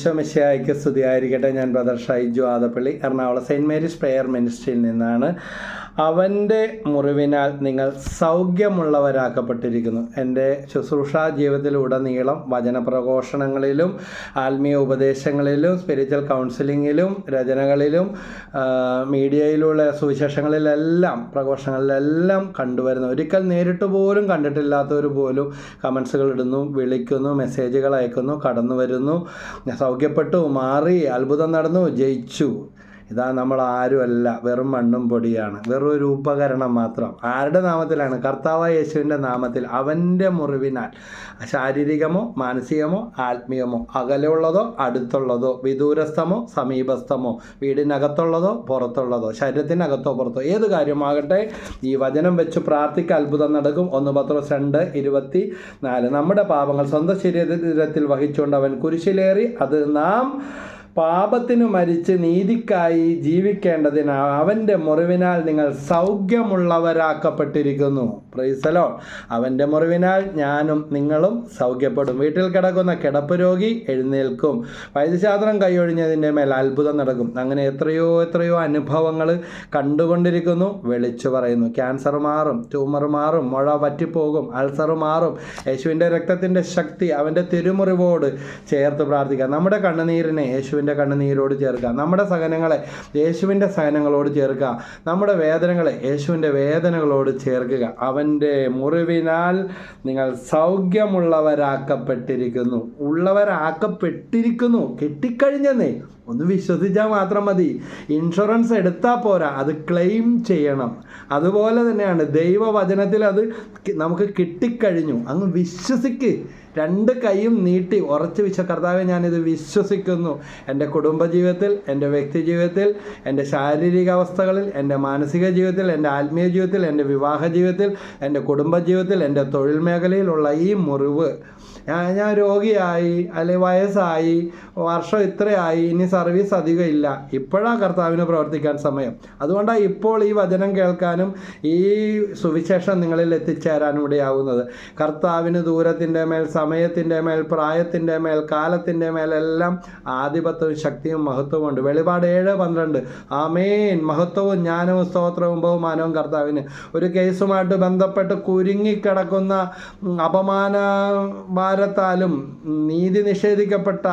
ഈശോമിശിയായിക്ക് സ്തുതിയായിരിക്കട്ടെ. ഞാൻ brother Shaiju Adappally Ernakulam saint Mary's prayer മിനിസ്ട്രിയിൽ നിന്നാണ്. അവന്റെ മുറിവിനാൽ നിങ്ങൾ സൗഖ്യമുള്ളവരാക്കപ്പെട്ടിരിക്കുന്നു. എന്റെ ശുശ്രൂഷാ ജീവിതത്തിലുടനീളം വചനപ്രഘോഷണങ്ങളിലും ആത്മീയ ഉപദേശങ്ങളിലും സ്പിരിച്വൽ കൗൺസിലിങ്ങിലും രചനകളിലും മീഡിയയിലുള്ള സുവിശേഷങ്ങളിലെല്ലാം പ്രഘോഷങ്ങളിലെല്ലാം കണ്ടുവരുന്നു. ഒരിക്കൽ നേരിട്ട് പോലും കണ്ടിട്ടില്ലാത്തവർ പോലും കമൻസുകൾ ഇടുന്നു വിളിക്കുന്നു മെസ്സേജുകൾ അയക്കുന്നു കടന്നു വരുന്നു സൗഖ്യപ്പെട്ടു മാറി അത്ഭുതം നടന്നു ജയിച്ചു. ഇതാ നമ്മൾ ആരുമല്ല വെറും മണ്ണും പൊടിയാണ്. വെറും ഒരു ഉപകരണം മാത്രം. ആരുടെ നാമത്തിലാണ്? കർത്താവ് യേശുവിന്റെ നാമത്തിൽ അവന്റെ മുറിവിനാൽ. ശാരീരികമോ മാനസികമോ ആത്മീയമോ അകലെയുള്ളതോ അടുത്തുള്ളതോ വിദൂരസ്ഥമോ സമീപസ്ഥമോ വീടിനകത്തുള്ളതോ പുറത്തുള്ളതോ ശരീരത്തിനകത്തോ പുറത്തോ ഏത് കാര്യമാകട്ടെ ഈ വചനം വെച്ച് പ്രാർത്ഥിക്ക അത്ഭുതം നടക്കും. ഒന്ന് പത്രോസ് രണ്ട് ഇരുപത്തി നാല് നമ്മുടെ പാപങ്ങൾ സ്വന്തം ശരീരത്തിൽ വഹിച്ചുകൊണ്ട് അവൻ കുരിശിലേറി അത് നാം പാപത്തിന് മരിച്ച് നീതിക്കായി ജീവിക്കേണ്ടതിന് അവന്റെ മുറിവിനാൽ നിങ്ങൾ സൗഖ്യമുള്ളവരാക്കപ്പെട്ടിരിക്കുന്നു. പ്രൈസലോ അവന്റെ മുറിവിനാൽ ഞാനും നിങ്ങളും സൗഖ്യപ്പെടും. വീട്ടിൽ കിടക്കുന്ന കിടപ്പ് രോഗി എഴുന്നേൽക്കും. വൈദ്യശാസ്ത്രം കൈയൊഴിഞ്ഞതിന്റെ മേൽ അത്ഭുതം നടക്കും. അങ്ങനെ എത്രയോ എത്രയോ അനുഭവങ്ങൾ കണ്ടുകൊണ്ടിരിക്കുന്നു. വിളിച്ചു പറയുന്നു. ക്യാൻസർ മാറും ട്യൂമർ മാറും മുഴ പറ്റിപ്പോകും അൾസർ മാറും. യേശുവിന്റെ രക്തത്തിന്റെ ശക്തി അവന്റെ തിരുമുറിവോട് ചേർത്ത് പ്രാർത്ഥിക്കാം. നമ്മുടെ കണ്ണുനീരിനെ യേശുവിന്റെ കണ്ണുനീരോട് ചേർക്കുക. നമ്മുടെ സഹനങ്ങളെ യേശുവിന്റെ സഹനങ്ങളോട് ചേർക്കുക. നമ്മുടെ വേദനകളെ യേശുവിന്റെ വേദനകളോട് ചേർക്കുക. അവന്റെ മുറിവിനാൽ നിങ്ങൾ സൗഖ്യമുള്ളവരാക്കപ്പെട്ടിരിക്കുന്നു. ഉള്ളവരാക്കപ്പെട്ടിരിക്കുന്നു. കെട്ടിക്കഴിഞ്ഞെന്നേ. ഒന്ന് വിശ്വസിച്ചാൽ മാത്രം മതി. ഇൻഷുറൻസ് എടുത്താൽ പോരാ. അത് ക്ലെയിം ചെയ്യണം. അതുപോലെ തന്നെയാണ് ദൈവവചനത്തിൽ അത് നമുക്ക് കിട്ടിക്കഴിഞ്ഞു. അങ്ങ് വിശ്വസിക്ക്. രണ്ട് കൈയും നീട്ടി ഉറച്ചു വിശ്വ കർത്താവെ ഞാനിത് വിശ്വസിക്കുന്നു. എന്റെ കുടുംബജീവിതത്തിൽ എന്റെ വ്യക്തി ജീവിതത്തിൽ എന്റെ ശാരീരിക അവസ്ഥകളിൽ എന്റെ മാനസിക ജീവിതത്തിൽ എന്റെ ആത്മീയ ജീവിതത്തിൽ എന്റെ വിവാഹ ജീവിതത്തിൽ എന്റെ കുടുംബജീവിതത്തിൽ എന്റെ തൊഴിൽ മേഖലയിലുള്ള ഈ മുറിവ്. ഞാൻ രോഗിയായി അല്ലെങ്കിൽ വയസ്സായി വർഷം ഇത്രയായി ഇനി സർവീസ് അധികം ഇല്ല. ഇപ്പോഴാണ് കർത്താവിന് പ്രവർത്തിക്കാൻ സമയം. അതുകൊണ്ടാണ് ഇപ്പോൾ ഈ വചനം കേൾക്കാനും ഈ സുവിശേഷം നിങ്ങളിൽ എത്തിച്ചേരാനും ഇടയാവുന്നത്. കർത്താവിന് ദൂരത്തിന്റെ മേൽ സമയത്തിന്റെ മേൽ പ്രായത്തിന്റെ മേൽ കാലത്തിന്റെ മേലെല്ലാം ആധിപത്യവും ശക്തിയും മഹത്വവും ഉണ്ട്. വെളിപാട് ഏഴ് പന്ത്രണ്ട്. ആമേൻ. മഹത്വവും ജ്ഞാനവും സ്തോത്രവും ബഹുമാനവും കർത്താവിന്. ഒരു കേസുമായിട്ട് ബന്ധപ്പെട്ട് കുരുങ്ങിക്കിടക്കുന്ന അപമാന ഭാരത്താലും നീതി നിഷേധിക്കപ്പെട്ട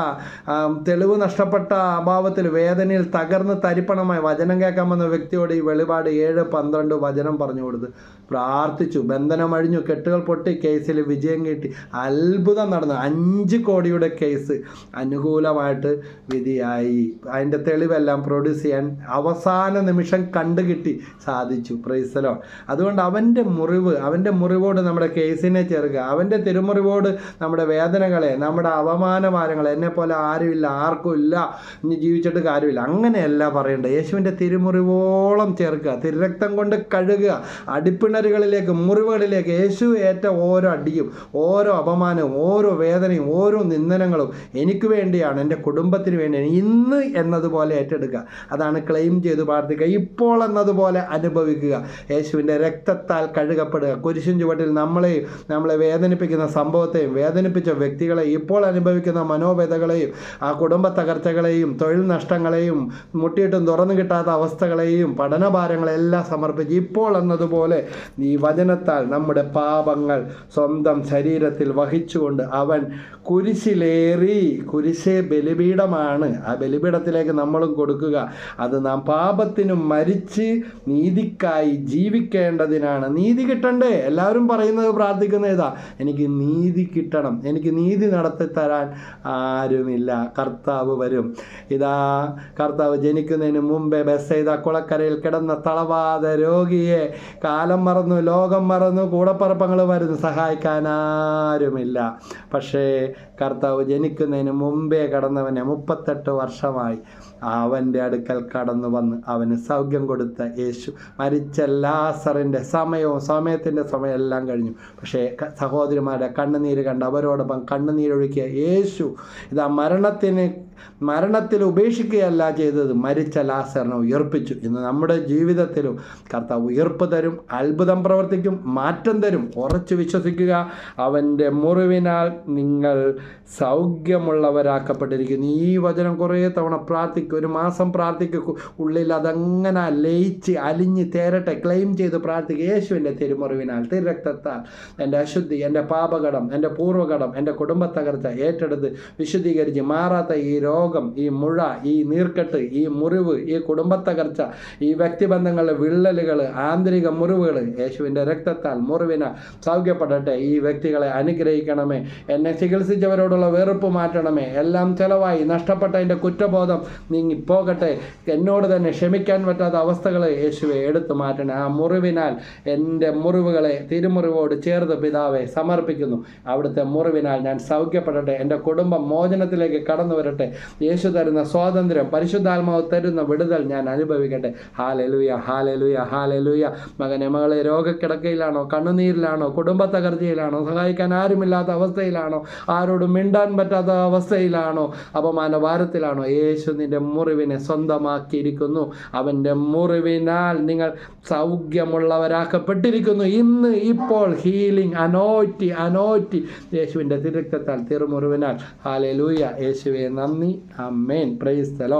തെളിവ് നഷ്ടപ്പെട്ട അഭാവത്തിൽ വേദനയിൽ തകർന്ന് തരിപ്പണമായി വചനം കേൾക്കാൻ വന്ന വ്യക്തിയോട് ഈ വെളിപാട് ഏഴ് പന്ത്രണ്ട് വചനം പറഞ്ഞു കൊടുത്ത് പ്രാർത്ഥിച്ചു. ബന്ധനം അഴിഞ്ഞു. കെട്ടുകൾ പൊട്ടി. കേസിൽ വിജയം കിട്ടി. അത്ഭുതം നടന്നു. അഞ്ച് കോടിയുടെ കേസ് അനുകൂലമായിട്ട് വിധിയായി. അതിന്റെ തെളിവെല്ലാം പ്രൊഡ്യൂസ് ചെയ്യാൻ അവസാന നിമിഷം കണ്ടുകിട്ടി സാധിച്ചു. പ്രൈസലോ അതുകൊണ്ട് അവന്റെ മുറിവ് അവന്റെ മുറിവോട് നമ്മുടെ കേസിനെ ചേർക്കുക. അവന്റെ തിരുമുറിവോട് നമ്മുടെ വേദനകളെ നമ്മുടെ അപമാനഭാരങ്ങളെ എന്നെ പോലെ ആരുമില്ല ആർക്കും ഇല്ല ഇനി ജീവിച്ചിട്ട് കാര്യമില്ല. അങ്ങനെയല്ല പറയേണ്ടത് യേശുവിന്റെ തിരുമുറിവോളം ചേർക്കുക തിരുരക്തം കൊണ്ട് കഴുകുക അടിപ്പിണരുകളിലേക്ക് മുറിവുകളിലേക്ക് യേശു ഏറ്റ ഓരോ അടിയും ഓരോ അപമാനവും ഓരോ വേദനയും ഓരോ നിന്ദനങ്ങളും എനിക്ക് വേണ്ടിയാണ് എന്റെ കുടുംബത്തിന് വേണ്ടിയാണ് ഇന്ന് എന്നതുപോലെ ഏറ്റെടുക്കുക. അതാണ് ക്ലെയിം ചെയ്ത് പ്രാർത്ഥിക്കുക. ഇപ്പോൾ എന്നതുപോലെ അനുഭവിക്കുക. യേശുവിന്റെ രക്തത്താൽ കഴുകപ്പെടുക. കുരിശും ചുവട്ടിൽ നമ്മളെയും നമ്മളെ വേദനിപ്പിക്കുന്ന സംഭവത്തെയും വേദനിപ്പിച്ച വ്യക്തികളെയും ഇപ്പോൾ അനുഭവിക്കുന്ന മനോവേദകളെയും ആ കുടുംബ തകർച്ചകളെയും തൊഴിൽ നഷ്ടങ്ങളെയും മുട്ടിയിട്ടും തുറന്നു കിട്ടാത്ത അവസ്ഥകളെയും പഠനഭാരങ്ങളെല്ലാം സമർപ്പിച്ച് ഇപ്പോൾ എന്നതുപോലെ നീ വചനത്താൽ നമ്മുടെ പാപങ്ങൾ സ്വന്തം ശരീരത്തിൽ വഹിച്ചുകൊണ്ട് അവൻ കുരിശിലേറി കുരിശേ ബലിപീഠമാണ്. ആ ബലിപീഠത്തിലേക്ക് നമ്മളും കൊടുക്കുക. അത് നാം പാപത്തിനും മരിച്ച് നീതിക്കായി ജീവിക്കേണ്ടതിനാണ്. നീതി കിട്ടണ്ടേ? എല്ലാവരും പറയുന്നത് പ്രാർത്ഥിക്കുന്ന ഇതാ എനിക്ക് നീതി കിട്ടണം. എനിക്ക് നീതി നടത്തി തരാൻ ആരുമില്ല. കർത്താവ് വരും. ഇതാ കർത്താവ് ജനിക്കുന്നതിന് മുമ്പേ ബസ് ചെയ്ത കുളക്കരയിൽ കിടന്ന തളവാത രോഗിയെ കാലം മറന്നു ലോകം മറന്നു കൂടപ്പറപ്പങ്ങൾ വരുന്നു. സഹായിക്കാൻ ആരുമില്ല. പക്ഷേ കർത്താവ് ജനിക്കുന്നതിന് മുമ്പേ കടന്നവനെ മുപ്പത്തെട്ട് വർഷമായി അവന്റെ അടുക്കൽ കടന്നു വന്ന് അവന് സൗഖ്യം കൊടുത്ത യേശു മരിച്ച ലാസറിന്റെ സമയവും സമയത്തിന്റെ സമയം എല്ലാം കഴിഞ്ഞു. പക്ഷേ സഹോദരിമാരെ സഹോദരിമാരുടെ കണ്ണുനീര് കണ്ട് അവരോടൊപ്പം കണ്ണുനീരൊഴുക്കിയ യേശു ഇതാ tiene മരണത്തിൽ ഉപേക്ഷിക്കുകയല്ല ചെയ്തത് മരിച്ച ലാസറിനെ ഉയർപ്പിച്ചു ഇന്ന് നമ്മുടെ ജീവിതത്തിലും കർത്താവ് ഉയർപ്പ് തരും അത്ഭുതം പ്രവർത്തിക്കും മാറ്റം തരും. ഉറച്ചു വിശ്വസിക്കുക അവന്റെ മുറിവിനാൽ നിങ്ങൾ സൗഖ്യമുള്ളവരാക്കപ്പെട്ടിരിക്കുന്നു. ഈ വചനം കുറേ തവണ പ്രാർത്ഥിക്കും ഒരു മാസം പ്രാർത്ഥിക്കും ഉള്ളിൽ അതങ്ങനെ ലയിച്ച് അലിഞ്ഞ് തേരട്ടെ ക്ലെയിം ചെയ്ത് പ്രാർത്ഥിക്കുക യേശുവിന്റെ തിരുമുറിവിനാൽ തിരുരക്തത്താൽ എന്റെ അശുദ്ധി എന്റെ പാപകടം എന്റെ പൂർവകടം എന്റെ കുടുംബത്തകർച്ച ഏറ്റെടുത്ത് വിശുദ്ധീകരിച്ച് മാറാത്ത ഈ രോഗം ഈ മുഴ ഈ നീർക്കെട്ട് ഈ മുറിവ് ഈ കുടുംബത്തകർച്ച ഈ വ്യക്തിബന്ധങ്ങളിലെ വിള്ളലുകൾ ആന്തരിക മുറിവുകൾ യേശുവിന്റെ രക്തത്താൽ മുറിവിന് സൗഖ്യപ്പെടട്ടെ. ഈ വ്യക്തികളെ അനുഗ്രഹിക്കണമേ. എന്നെ ചികിത്സിച്ചവരോടുള്ള വെറുപ്പ് മാറ്റണമേ. എല്ലാം ചെലവായി. നഷ്ടപ്പെട്ട എന്റെ കുറ്റബോധം നീങ്ങി പോകട്ടെ എന്നോട് തന്നെ ക്ഷമിക്കാൻ പറ്റാത്ത അവസ്ഥകളെ യേശുവെ എടുത്തു മാറ്റണേ. ആ മുറിവിനാൽ എന്റെ മുറിവുകളെ തിരുമുറിവോട് ചേർത്ത് പിതാവെ സമർപ്പിക്കുന്നു. അവിടുത്തെ മുറിവിനാൽ ഞാൻ സൗഖ്യപ്പെടട്ടെ. എന്റെ കുടുംബം മോചനത്തിലേക്ക് കടന്നു വരട്ടെ യേശു തരുന്ന സ്വാതന്ത്ര്യം പരിശുദ്ധാത്മാവ് തരുന്ന വിടുതൽ ഞാൻ അനുഭവിക്കട്ടെ. ഹാലലുയ ഹാലലുയ ഹാലലുയ മകനെ മകളെ രോഗക്കിടക്കയിലാണോ കണ്ണുനീരിലാണോ കുടുംബ തകർച്ചയിലാണോ സഹായിക്കാൻ ആരുമില്ലാത്ത അവസ്ഥയിലാണോ ആരോടും മിണ്ടാൻ പറ്റാത്ത അവസ്ഥയിലാണോ അപമാനഭാരത്തിലാണോ യേശു നിന്റെ മുറിവിനെ സ്വന്തമാക്കിയിരിക്കുന്നു. അവന്റെ മുറിവിനാൽ നിങ്ങൾ സൗഖ്യമുള്ളവരാക്കപ്പെട്ടിരിക്കുന്നു. ഇന്ന് ഇപ്പോൾ ഹീലിംഗ് അനോറ്റി അനോറ്റി യേശുവിന്റെ തിരക്കത്താൽ തിരുമുറിവിനാൽ. ഹാലലൂയ യേശുവെ നന്ദി. Amén. Praise the Lord.